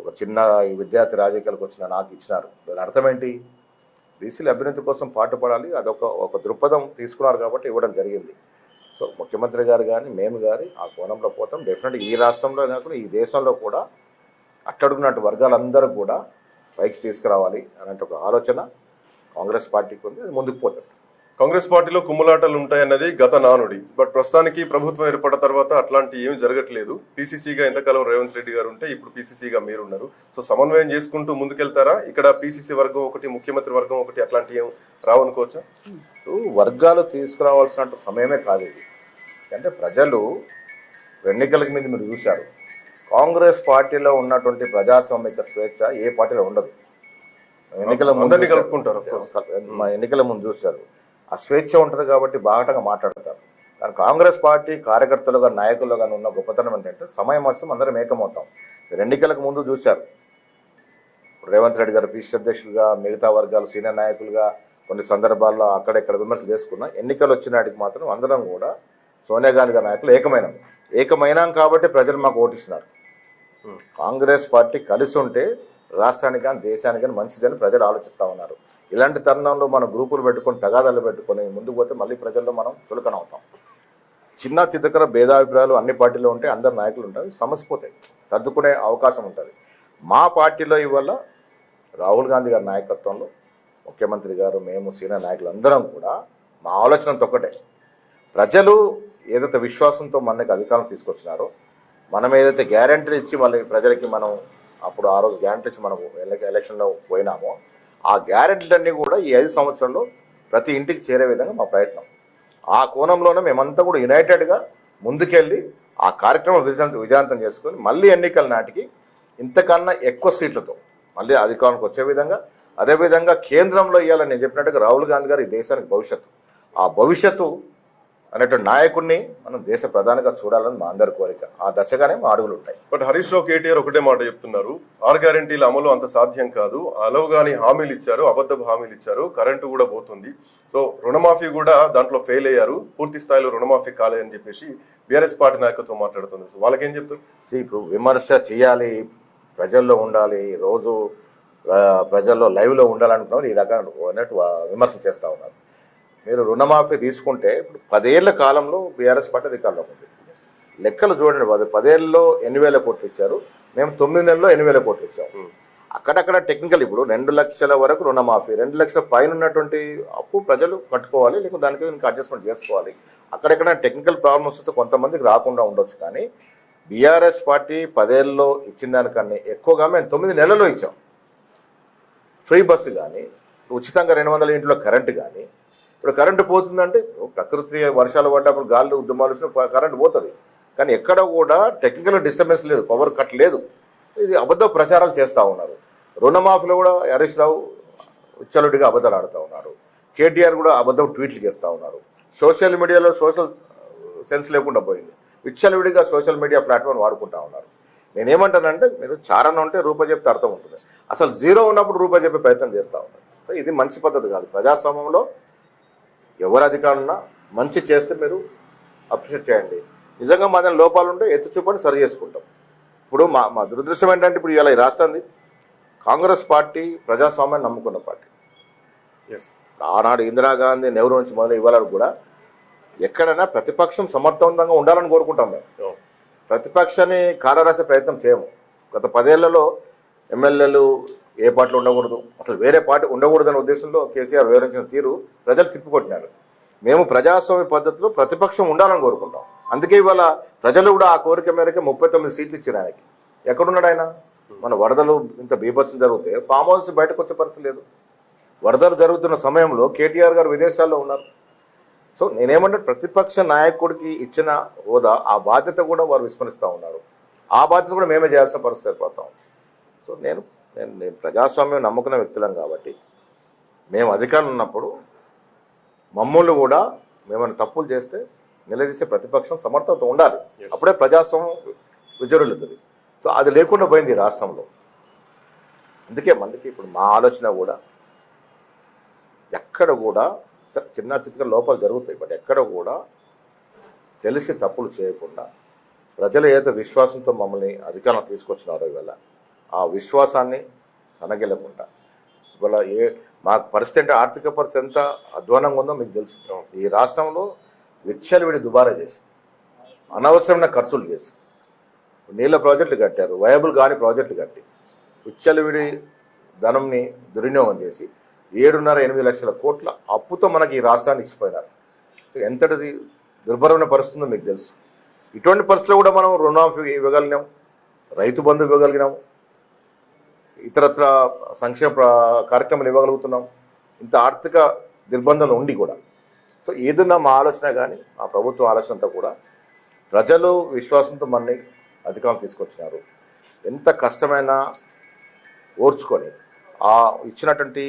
Speaker 2: ఒక చిన్న విద్యార్థి రాజకీయాలకు వచ్చిన నాకు ఇచ్చినారు. దాని అర్థం ఏంటి? బీసీల అభ్యున్నతి కోసం పాటుపడాలి. అదొక ఒక దృక్పథం తీసుకున్నారు కాబట్టి ఇవ్వడం జరిగింది. సో ముఖ్యమంత్రి గారు కానీ మేము కానీ ఆ కోణంలో పోతాం. డెఫినెట్గా ఈ రాష్ట్రంలో కాకుండా ఈ దేశంలో కూడా అట్టడుగున్నట్టు వర్గాలందరూ కూడా పైకి తీసుకురావాలి అనే ఒక ఆలోచన. కాంగ్రెస్ పార్టీకి ఉంది అది ముందుకు పోతుంది.
Speaker 1: కాంగ్రెస్ పార్టీలో కుమ్ములాటలు ఉంటాయన్నది గత నానుడి. బట్ ప్రస్తుతానికి ప్రభుత్వం ఏర్పడిన తర్వాత అట్లాంటి ఏమీ జరగట్లేదు. పీసీసీగా ఎంతకాలం రేవంత్ రెడ్డి గారు ఉంటే ఇప్పుడు పీసీసీగా మీరున్నారు. సో సమన్వయం చేసుకుంటూ ముందుకెళ్తారా? ఇక్కడ పీసీసీ వర్గం ఒకటి ముఖ్యమంత్రి వర్గం ఒకటి అట్లాంటి ఏం రావనుకోవచ్చా?
Speaker 2: వర్గాలు తీసుకురావాల్సిన సమయమే కాదు ఇది. అంటే ప్రజలు ఎన్నికల మీద మీరు చూశారు. కాంగ్రెస్ పార్టీలో ఉన్నటువంటి ప్రజాస్వామిక స్వేచ్ఛ ఏ పార్టీలో ఉండదు. ఎన్నికల ముందు.
Speaker 1: కలుపుకుంటారు.
Speaker 2: మా ఎన్నికల ముందు చూశారు. ఆ స్వేచ్ఛ ఉంటుంది కాబట్టి బాగా మాట్లాడతారు. కానీ కాంగ్రెస్ పార్టీ కార్యకర్తలుగా నాయకులుగా కానీ ఉన్న గొప్పతనం ఏంటంటే సమయం వచ్చిన అందరం ఏకమవుతాం. మీరు ఎన్నికలకు ముందు చూశారు. రేవంత్ రెడ్డి గారు పిసి అధ్యక్షులుగా మిగతా వర్గాలు సీనియర్ నాయకులుగా కొన్ని సందర్భాల్లో అక్కడెక్కడ విమర్శలు చేసుకున్నా ఎన్నికలు వచ్చినాటికి మాత్రం అందరం కూడా సోనియా గాంధీ గారి నాయకులు ఏకమైనాం. ఏకమైనాం కాబట్టి ప్రజలు మాకు ఓటిస్తున్నారు. కాంగ్రెస్ పార్టీ కలిసి ఉంటే రాష్ట్రానికి కానీ దేశానికి కానీ మంచిదని ప్రజలు ఆలోచిస్తూ ఉన్నారు. ఇలాంటి తరుణంలో మనం గ్రూపులు పెట్టుకొని తగాదాలు పెట్టుకొని ముందుకు పోతే మళ్ళీ ప్రజల్లో మనం చులకన అవుతాం చిన్న చితకర భేదాభిప్రాయాలు అన్ని పార్టీలో ఉంటే అందరు నాయకులు ఉంటారు సమస్య పోతాయి సర్దుకునే అవకాశం ఉంటుంది. మా పార్టీలో ఇవల్ల రాహుల్ గాంధీ గారి నాయకత్వంలో ముఖ్యమంత్రి గారు మేము సీనియర్ నాయకులు అందరం కూడా మా ఆలోచనతో ఒకటే. ప్రజలు ఏదైతే విశ్వాసంతో మనకి అధికారం తీసుకొచ్చినారో మనం ఏదైతే గ్యారంటీలు ఇచ్చి మళ్ళీ ప్రజలకి మనం అప్పుడు ఆ రోజు గ్యారెంటీస్ మనము మనం ఎలక్షన్లో పోయినాము. ఆ గ్యారంటీలన్నీ కూడా ఈ ఐదు సంవత్సరాల్లో ప్రతి ఇంటికి చేరే విధంగా మా ప్రయత్నం. ఆ కోణంలోనే మేమంతా కూడా యునైటెడ్గా ముందుకెళ్ళి ఆ కార్యక్రమం విజయం విజయవంతం చేసుకొని మళ్ళీ ఎన్నికల నాటికి ఇంతకన్నా ఎక్కువ సీట్లతో మళ్ళీ అధికారానికి వచ్చే విధంగా అదేవిధంగా కేంద్రంలో ఇవ్వాలని నేను చెప్పినట్టుగా రాహుల్ గాంధీ గారు ఈ దేశానికి భవిష్యత్తు. ఆ భవిష్యత్తు అనేటువంటి నాయకుడిని మనం దేశ ప్రధానిగా చూడాలని మా అందరి కోరిక. ఆ దశగానే మా అడుగులు ఉంటాయి.
Speaker 1: బట్ హరీష్ రావు కేటీఆర్ ఒకటే మాట చెప్తున్నారు. ఆరు గ్యారంటీల అమలు అంత సాధ్యం కాదు. అలవుగాని హామీలు ఇచ్చారు అబద్ధపు హామీలు ఇచ్చారు కరెంటు కూడా పోతుంది. సో రుణమాఫీ కూడా దాంట్లో ఫెయిల్ అయ్యారు. పూర్తి స్థాయిలో రుణమాఫీ కాలేదని చెప్పేసి బీఆర్ఎస్ పార్టీ నాయకత్వం మాట్లాడుతుంది. సో వాళ్ళకేం చెప్తారు?
Speaker 2: See, ఇప్పుడు విమర్శ చేయాలి ప్రజల్లో ఉండాలి రోజు ప్రజల్లో లైవ్లో ఉండాలనుకున్నారు ఈ రకంగా అన్నట్టు విమర్శ చేస్తూ ఉన్నారు. మీరు రుణమాఫీ తీసుకుంటే ఇప్పుడు పదేళ్ళ కాలంలో బీఆర్ఎస్ పార్టీ అధికారంలోకి ఉంది. లెక్కలు చూడండి పది పదేళ్ళలో ఎన్ని వేల కోట్లు ఇచ్చారు? మేము తొమ్మిది నెలల్లో ఎన్ని వేల కోట్లు ఇచ్చాము అక్కడక్కడ టెక్నికల్ ఇప్పుడు రెండు లక్షల వరకు రుణమాఫీ రెండు లక్షల పైన ఉన్నటువంటి అప్పు ప్రజలు కట్టుకోవాలి లేకపోతే దానికి ఇంకా అడ్జస్ట్మెంట్ చేసుకోవాలి. అక్కడెక్కడ టెక్నికల్ ప్రాబ్లమ్స్ వస్తే కొంతమందికి రాకుండా ఉండొచ్చు కానీ బీఆర్ఎస్ పార్టీ పదేళ్ళలో ఇచ్చిన దానికన్నా ఎక్కువగా మేము తొమ్మిది నెలల్లో ఇచ్చాం. ఫ్రీ బస్సు కానీ ఉచితంగా రెండు వందల ఇంట్లో కరెంటు కానీ ఇప్పుడు కరెంటు పోతుందంటే ప్రకృతి వర్షాలు పడ్డప్పుడు గాలి ఉద్యమాలు వచ్చినప్పుడు కరెంటు పోతుంది. కానీ ఎక్కడ కూడా టెక్నికల్ డిస్టర్బెన్స్ లేదు పవర్ కట్ లేదు. ఇది అబద్ధ ప్రచారాలు చేస్తూ ఉన్నారు. రుణమాఫీలో కూడా హరీష్ రావు ఉచ్చలుడిగా అబద్ధాలు ఆడుతూ ఉన్నారు కేటీఆర్ కూడా అబద్ధం ట్వీట్లు చేస్తూ ఉన్నారు. సోషల్ మీడియాలో సోషల్ సెన్స్ లేకుండా పోయింది. విచ్చలవిడిగా సోషల్ మీడియా ప్లాట్ఫామ్ వాడుకుంటా ఉన్నారు. నేనేమంటానంటే మీరు చారణ ఉంటే రూపాయి చెప్తే అర్థం ఉంటుంది. అసలు జీరో ఉన్నప్పుడు రూపాయి చెప్పే ప్రయత్నం చేస్తూ ఉన్నారు. సో ఇది మంచి పద్ధతి కాదు. ప్రజాస్వామ్యంలో ఎవరు అధికారులున్నా మంచి చేస్తే మీరు అప్రిషియేట్ చేయండి. నిజంగా మా దాని లోపాలు ఉంటే ఎత్తి చూపని సరి చేసుకుంటాం. ఇప్పుడు మా మా దురదృష్టం ఏంటంటే ఇప్పుడు ఇలా రాష్ట్రాన్ని కాంగ్రెస్ పార్టీ ప్రజాస్వామ్యాన్ని నమ్ముకున్న పార్టీ.
Speaker 1: ఎస్
Speaker 2: ఆనాడు ఇందిరాగాంధీ నెహ్రూ నుంచి మొదలు ఇవాళ కూడా ఎక్కడైనా ప్రతిపక్షం సమర్థవంతంగా ఉండాలని కోరుకుంటాం మేము. ప్రతిపక్షాన్ని కాలరాసే ప్రయత్నం చేయము. గత పదేళ్ళలో ఎమ్మెల్యేలు ఏ పార్టీలో ఉండకూడదు. అసలు వేరే పార్టీ ఉండకూడదనే ఉద్దేశంలో కేసీఆర్ వివరించిన తీరు ప్రజలు తిప్పికొట్టినారు. మేము ప్రజాస్వామ్య పద్ధతిలో ప్రతిపక్షం ఉండాలని కోరుకుంటాం. అందుకే ఇవాళ ప్రజలు కూడా ఆ కోరిక మేరకు ముప్పై తొమ్మిది సీట్లు ఇచ్చిన ఆయనకి. ఎక్కడున్నాడు ఆయన? మన వరదలు ఇంత బీభత్సం జరిగితే ఫామ్ హౌస్ బయటకు వచ్చే పరిస్థితి లేదు. వరదలు జరుగుతున్న సమయంలో కేటీఆర్ గారు విదేశాల్లో ఉన్నారు. సో నేనేమంటే ప్రతిపక్ష నాయకుడికి ఇచ్చిన హోదా ఆ బాధ్యత కూడా వారు విస్మరిస్తూ ఉన్నారు. ఆ బాధ్యత కూడా మేమే చేయాల్సిన పరిస్థితి ఏర్పడతాం సో నేను నేను నేను ప్రజాస్వామ్యం నమ్ముకున్న వ్యక్తులం కాబట్టి. మేము అధికారులు ఉన్నప్పుడు మమ్మల్ని కూడా మేమైనా తప్పులు చేస్తే నిలదీసే ప్రతిపక్షం సమర్థత ఉండాలి. అప్పుడే ప్రజాస్వామ్యం విజరులుతుంది సో అది లేకుండా పోయింది ఈ రాష్ట్రంలో. అందుకే మందికి ఇప్పుడు మా ఆలోచన కూడా ఎక్కడ కూడా చిన్న చిన్న లోపాలు జరుగుతాయి. బట్ ఎక్కడ కూడా తెలిసి తప్పులు చేయకుండా ప్రజలు ఏదో విశ్వాసంతో మమ్మల్ని అధికారం తీసుకొచ్చినారో ఇవాళ ఆ విశ్వాసాన్ని సనగిలకుండా ఇవాళ ఏ మాకు పరిస్థితి అంటే ఆర్థిక పరిస్థితి ఎంత అధ్వానంగా ఉందో మీకు తెలుసు. ఈ రాష్ట్రంలో విచ్చలవిడి దుబారా చేసి అనవసరమైన ఖర్చులు చేసి నీళ్ళ ప్రాజెక్టులు కట్టారు వయబుల్ కాని ప్రాజెక్టులు కట్టి విచ్చలవిడి ధనంని దుర్వినియోగం చేసి ఏడున్నర ఎనిమిది లక్షల కోట్ల అప్పుతో మనకి ఈ రాష్ట్రాన్ని ఇచ్చిపోయినారు. ఎంతటిది దుర్భరమైన పరిస్థితుందో మీకు తెలుసు. ఇటువంటి పరిస్థితుల్లో కూడా మనం రుణమాఫీ ఇవ్వగలిగినాం రైతు బంధు ఇవ్వగలిగినాం ఇతరత్ర సంక్షేమ కార్యక్రమాలు ఇవ్వగలుగుతున్నాం. ఇంత ఆర్థిక నిర్బంధాలు ఉండి కూడా. సో ఏదన్నా మా ఆలోచన కానీ మా ప్రభుత్వం ఆలోచన అంతా కూడా ప్రజలు విశ్వాసంతో మనని అధికారం తీసుకొచ్చినారు. ఎంత కష్టమైనా ఓర్చుకొని ఆ ఇచ్చినటువంటి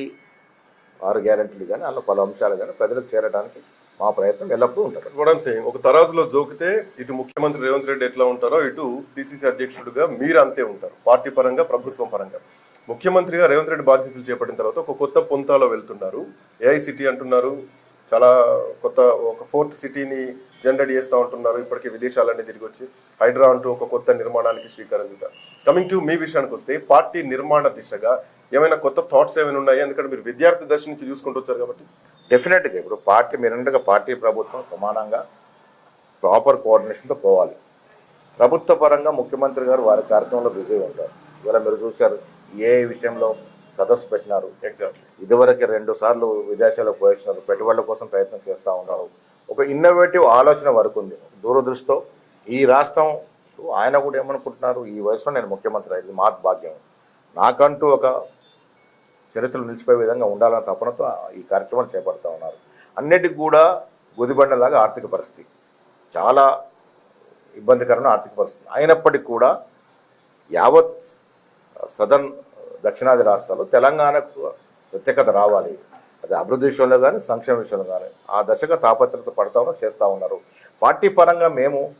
Speaker 2: ఆరు గ్యారెంటీలు కానీ అన్న పలు అంశాలు కానీ ప్రజలకు చేరడానికి మా ప్రయత్నం ఎల్లప్పుడూ
Speaker 1: ఉంటారు మేడం సేమ్ ఒక తరాజులో జోకితే ఇటు ముఖ్యమంత్రి రేవంత్ రెడ్డి ఎట్లా ఉంటారో ఇటు పిసిసి అధ్యక్షుడిగా మీరు అంతే ఉంటారు. పార్టీ పరంగా ప్రభుత్వం పరంగా. ముఖ్యమంత్రిగా రేవంత్ రెడ్డి బాధ్యతలు చేపట్టిన తర్వాత ఒక కొత్త పొంతాలో వెళ్తున్నారు. ఏఐ సిటీ అంటున్నారు. చాలా కొత్త ఒక ఫోర్త్ సిటీని జనరేట్ చేస్తూ ఉంటున్నారు. ఇప్పటికే విదేశాలన్నీ తిరిగి వచ్చి హైడ్రా అంటూ ఒక కొత్త నిర్మాణానికి శ్రీకారం చుట్టారు. కమింగ్ టు మీ విషయానికి వస్తే పార్టీ నిర్మాణ దిశగా ఏమైనా కొత్త థాట్స్ ఏమైనా ఉన్నాయా? ఎందుకంటే మీరు విద్యార్థి దశ నుంచి చూసుకుంటూ వచ్చారు కాబట్టి.
Speaker 2: డెఫినెట్గా ఇప్పుడు పార్టీ మీరంటే పార్టీ ప్రభుత్వం సమానంగా ప్రాపర్ కోఆర్డినేషన్తో పోవాలి. ప్రభుత్వ పరంగా ముఖ్యమంత్రి గారు వారి కార్యక్రమంలో బిజీగా ఉంటారు. ఇవాళ మీరు చూశారు ఏ విషయంలో సదస్సు పెట్టినారు?
Speaker 1: ఎగ్జాక్ట్లీ
Speaker 2: ఇదివరకు రెండు సార్లు విదేశాలకు పోయించినారు పెట్టుబడుల కోసం ప్రయత్నం చేస్తూ ఉన్నారు. ఒక ఇన్నోవేటివ్ ఆలోచన వరకు ఉంది. దూరదృష్టితో ఈ రాష్ట్రం ఆయన కూడా ఏమనుకుంటున్నారు? ఈ వయసులో నేను ముఖ్యమంత్రి అయింది మా భాగ్యం. నాకంటూ ఒక చరిత్రలు నిలిచిపోయే విధంగా ఉండాలన్న తపనతో ఈ కార్యక్రమాలు చేపడతా ఉన్నారు. అన్నిటికి కూడా గుదిబండలాగా ఆర్థిక పరిస్థితి. చాలా ఇబ్బందికరమైన ఆర్థిక పరిస్థితి. అయినప్పటికీ కూడా యావత్ సదర్న్ దక్షిణాది రాష్ట్రాలు తెలంగాణకు ప్రత్యేకత రావాలి. అది అభివృద్ధి విషయంలో కానీ సంక్షేమ విషయంలో కానీ ఆ దశగా తాపత్రత పడతా చేస్తూ ఉన్నారు. పార్టీ పరంగా మేము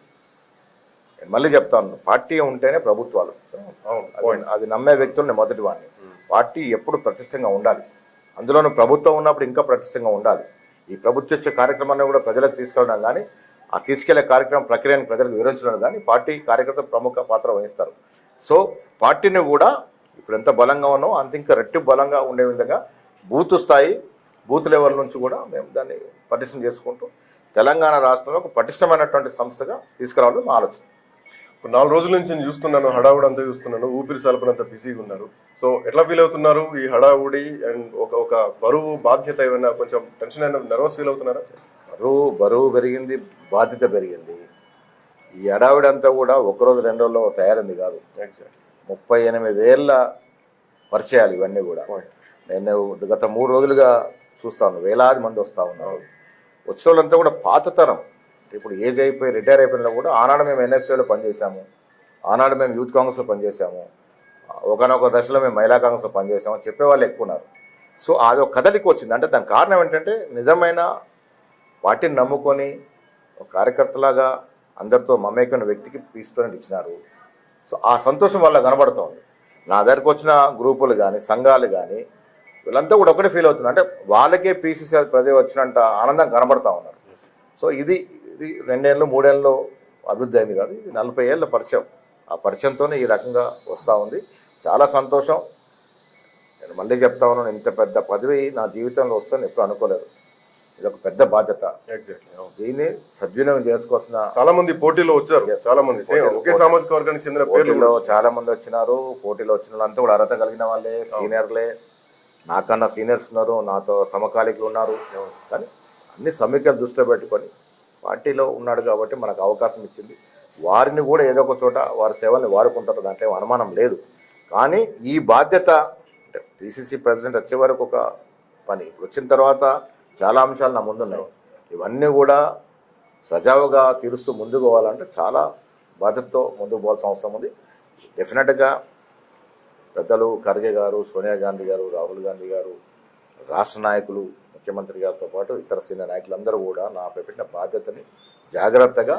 Speaker 2: మళ్ళీ చెప్తాను పార్టీ ఉంటేనే ప్రభుత్వాలు. అది- నమ్మే వ్యక్తులు నేను మొదటి వాడిని పార్టీ ఎప్పుడు ప్రతిష్టంగా ఉండాలి. అందులోనూ ప్రభుత్వం ఉన్నప్పుడు ఇంకా ప్రతిష్టంగా ఉండాలి. ఈ ప్రభుత్వ కార్యక్రమాన్ని కూడా ప్రజలకు తీసుకెళ్ళడం కానీ ఆ తీసుకెళ్ళే కార్యక్రమం ప్రక్రియను ప్రజలకు వివరించడం కానీ పార్టీ కార్యకర్తలు ప్రముఖ పాత్ర వహిస్తారు. సో పార్టీని కూడా ఇప్పుడు ఎంత బలంగా ఉన్నామో అంత ఇంకా రెట్టింపు బలంగా ఉండే విధంగా బూత్ స్థాయి బూత్ లెవెల్ నుంచి కూడా మేము దాన్ని పటిష్టం చేసుకుంటూ తెలంగాణ రాష్ట్రంలో ఒక పటిష్టమైనటువంటి సంస్థగా తీసుకురావాలని మా ఆలోచన.
Speaker 1: ఇప్పుడు నాలుగు రోజుల నుంచి నేను చూస్తున్నాను హడావుడి అంతా చూస్తున్నాను ఊపిరి సలపనంత బిజీగా ఉన్నారు. సో ఎట్లా ఫీల్ అవుతున్నారు ఈ హడావుడి అండ్ ఒక ఒక బరువు బాధ్యత ఏమైనా కొంచెం టెన్షన్ అయినా నర్వస్ ఫీల్ అవుతున్నారా?
Speaker 2: బరువు బరువు పెరిగింది బాధ్యత పెరిగింది. ఈ అడావిడి అంతా కూడా ఒకరోజు రెండు రోజుల్లో తయారైంది కాదు.
Speaker 1: ఎగ్జాక్ట్
Speaker 2: ముప్పై ఎనిమిదేళ్ళ పరిచయాలు ఇవన్నీ కూడా. నేను గత మూడు రోజులుగా చూస్తాను వేలాది మంది వస్తూ ఉన్నారు. వచ్చిన వాళ్ళంతా కూడా పాత తరం. ఇప్పుడు ఏజ్ అయిపోయి రిటైర్ అయిపోయినా కూడా ఆనాడు మేము ఎన్ఎస్ఏలో పనిచేసాము ఆనాడు మేము యూత్ కాంగ్రెస్లో పనిచేసాము ఒకనొక దశలో మేము మహిళా కాంగ్రెస్లో పనిచేసాము అని చెప్పేవాళ్ళు ఎక్కువ ఉన్నారు. సో అది ఒక కదలికి వచ్చింది. అంటే దాని కారణం ఏంటంటే నిజమైన పార్టీని నమ్ముకొని ఒక కార్యకర్తలాగా అందరితో మమేకమైన వ్యక్తికి పీస్ ప్రెసిడెంట్ ఇచ్చినారు. ఆ సంతోషం వల్ల కనబడుతోంది. నా దగ్గరకు వచ్చిన గ్రూపులు కానీ సంఘాలు కానీ వీళ్ళంతా కూడా ఒకటే ఫీల్ అవుతున్నారు. అంటే వాళ్ళకే పీసీసీ ప్రతి వచ్చినంత ఆనందం కనబడతా ఉన్నారు. సో ఇది ఇది రెండేళ్ళు మూడేళ్ళు అభివృద్ధి అయింది కాదు. ఇది నలభై ఏళ్ళ పరిచయం. ఆ పరిచయంతోనే ఈ రకంగా వస్తూ ఉంది. చాలా సంతోషం. నేను మళ్ళీ చెప్తా ఉన్నాను ఇంత పెద్ద పదవి నా జీవితంలో వస్తుందని ఎప్పుడు అనుకోలేదు. ఇది ఒక పెద్ద బాధ్యత. దీన్ని సద్వినియోగం చేసుకోవాల్సిన
Speaker 1: చాలా మంది పోటీలో వచ్చారు. చాలా మంది ఒకే సామాజిక వర్గానికి చెందిన పేర్లు
Speaker 2: పోటీలో చాలా మంది వచ్చినారు. పోటీలో వచ్చిన వాళ్ళంతా కూడా అర్హత కలిగిన వాళ్ళే సీనియర్లే. నాకన్నా సీనియర్స్ ఉన్నారు నాతో సమకాలికులు ఉన్నారు. కానీ అన్ని సమీకరణ దృష్టిలో పెట్టుకొని పార్టీలో ఉన్నాడు కాబట్టి మనకు అవకాశం ఇచ్చింది. వారిని కూడా ఏదో ఒక చోట వారి సేవల్ని వాడుకుంటారు. దాంట్లో అనుమానం లేదు. కానీ ఈ బాధ్యత అంటే పిసిసి ప్రెసిడెంట్ వచ్చే వరకు ఒక పని. ఇప్పుడు వచ్చిన తర్వాత చాలా అంశాలు నా ముందున్నాయి. ఇవన్నీ కూడా సజావుగా తీరుస్తూ ముందుకు పోవాలంటే చాలా బాధ్యతతో ముందుకు పోవాల్సిన అవసరం ఉంది. డెఫినెట్గా పెద్దలు ఖర్గే గారు సోనియా గాంధీ గారు రాహుల్ గాంధీ గారు రాష్ట్ర నాయకులు ముఖ్యమంత్రి గారితో పాటు ఇతర సీనియర్ నాయకులందరూ కూడా నాపై పెట్టిన బాధ్యతని జాగ్రత్తగా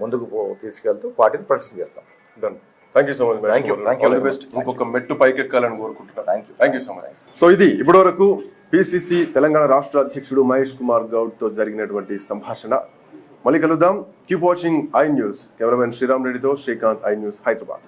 Speaker 2: ముందుకు పో తీసుకెళ్తూ పార్టీని ప్రదర్శన చేస్తాం.
Speaker 1: Done thank you so much
Speaker 2: you.
Speaker 1: All the
Speaker 2: very
Speaker 1: best ఇంకొక మెట్టు పైకెక్కాలని కోరుకుంటున్నాను.
Speaker 2: Thank you.
Speaker 1: Thank you so much so ఇది ఇప్పటివరకు పిసిసి తెలంగాణ రాష్ట్ర అధ్యక్షుడు మహేష్ కుమార్ గౌడ్తో జరిగినటువంటి సంభాషణ. మళ్ళీ కలుద్దాం. Keep watching I news cameraman Sriram రెడ్డితో శ్రీకాంత్ ఐ న్యూస్ హైదరాబాద్